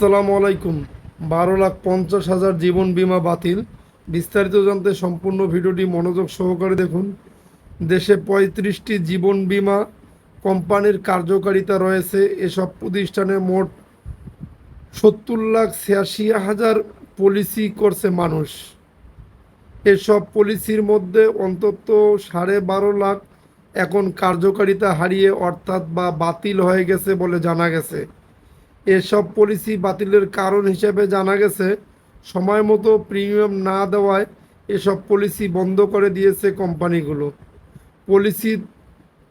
আসসালামু আলাইকুম। বারো লাখ পঞ্চাশ হাজার জীবন বীমা বাতিল। বিস্তারিত জানতে সম্পূর্ণ ভিডিওটি মনোযোগ সহকারে দেখুন। দেশে পঁয়ত্রিশটি জীবন বীমা কোম্পানির কার্যকারিতা রয়েছে। এসব প্রতিষ্ঠানে মোট সত্তর লাখ ছিয়াশি হাজার পলিসি করছে মানুষ। এসব পলিসির মধ্যে অন্তত সাড়ে বারো লাখ এখন কার্যকারিতা হারিয়ে অর্থাৎ বা বাতিল হয়ে গেছে বলে জানা গেছে। এসব পলিসি বাতিলের কারণ হিসেবে জানা গেছে। সময় মতো প্রিমিয়াম না দেওয়ায় এসব পলিসি বন্ধ করে দিয়েছে কোম্পানিগুলো। পলিসি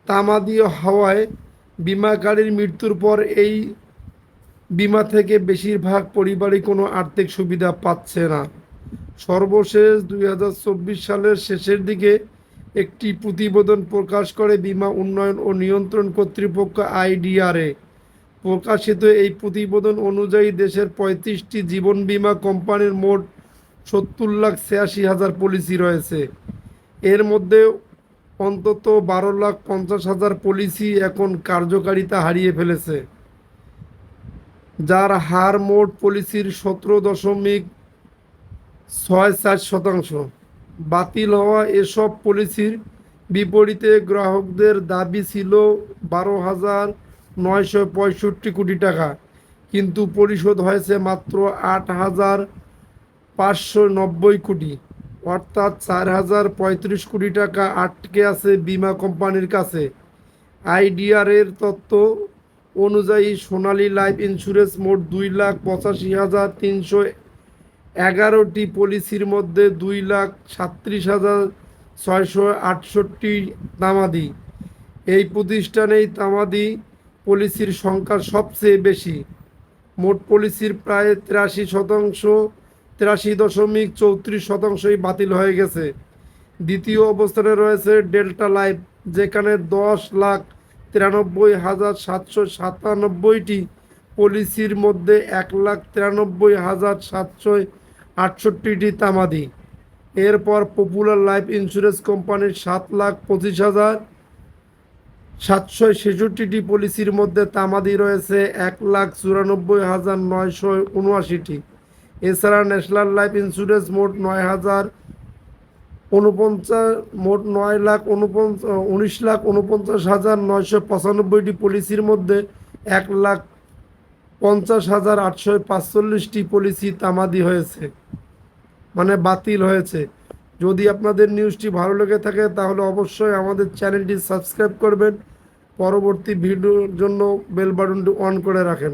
তামাদি হওয়ায় বিমাকারীর মৃত্যুর পর এই বিমা থেকে বেশিরভাগ পরিবারই কোনো আর্থিক সুবিধা পাচ্ছে না। সর্বশেষ দু হাজার চব্বিশ সালের শেষের দিকে একটি প্রতিবেদন প্রকাশ করে বিমা উন্নয়ন ও নিয়ন্ত্রণ কর্তৃপক্ষ আইডিআরএ। প্রকাশিত এই প্রতিবেদন অনুযায়ী দেশের পঁয়ত্রিশটি জীবন বীমা কোম্পানির মোট সত্তর লাখ ছিয়াশি হাজার পলিসি রয়েছে। এর মধ্যে অন্তত বারো লাখ পঞ্চাশ হাজার পলিসি এখন কার্যকারিতা হারিয়ে ফেলেছে, যার হার মোট পলিসির সতেরো দশমিক ছয় চার শতাংশ। বাতিল হওয়া এসব পলিসির বিপরীতে গ্রাহকদের দাবি ছিল বারো হাজার নয়শো পঁয়ষট্টি কোটি টাকা, কিন্তু পরিশোধ হয়েছে মাত্র আট হাজার পাঁচশো নব্বই কোটি। অর্থাৎ চার হাজার পঁয়ত্রিশ কোটি টাকা আটকে আছে বিমা কোম্পানির কাছে। আইডিআরের তথ্য অনুযায়ী সোনালী লাইফ ইন্স্যুরেন্স মোট দুই লাখ পঁচাশি হাজার তিনশো এগারোটি পলিসির মধ্যে দুই লাখ সাত্রিশ হাজার ছয়শো আটষট্টি তামাদি এই প্রতিষ্ঠানেই তামাদি পলিসির সংখ্যা সবচেয়ে বেশি। মোট পলিসির প্রায় তিরাশি শতাংশ, তিরাশি দশমিক চৌত্রিশ শতাংশই বাতিল হয়ে গেছে। দ্বিতীয় অবস্থানে রয়েছে ডেল্টা লাইফ, যেখানে দশ লাখ তিরানব্বই হাজার সাতশো সাতানব্বইটি পলিসির মধ্যে এক লাখ তিরানব্বই হাজার সাতশো আটষট্টিটি তামাদি। এরপর পপুলার লাইফ ইন্স্যুরেন্স কোম্পানির সাত লাখ পঁচিশ হাজার সাতশো ছেষট্টিটি পলিসির মধ্যে তামাদি রয়েছে এক লাখ চুরানব্বই হাজার নয়শো উনআশিটি। এছাড়া ন্যাশনাল লাইফ ইন্স্যুরেন্স মোট নয় হাজার উনপঞ্চাশ, মোট নয় লাখ উনপঞ্চাশ উনিশ লাখ উনপঞ্চাশ হাজার নয়শো পঁচানব্বইটি পলিসির মধ্যে এক লাখ পঞ্চাশ হাজার আটশো পাঁচচল্লিশটি পলিসি তামাদি হয়েছে মানে বাতিল হয়েছে। যদি আপনাদের নিউজটি ভালো লেগে থাকে, তাহলে অবশ্যই আমাদের চ্যানেলটি সাবস্ক্রাইব করবেন। পরবর্তী ভিডিওর জন্য বেল বাটনটি অন করে রাখেন।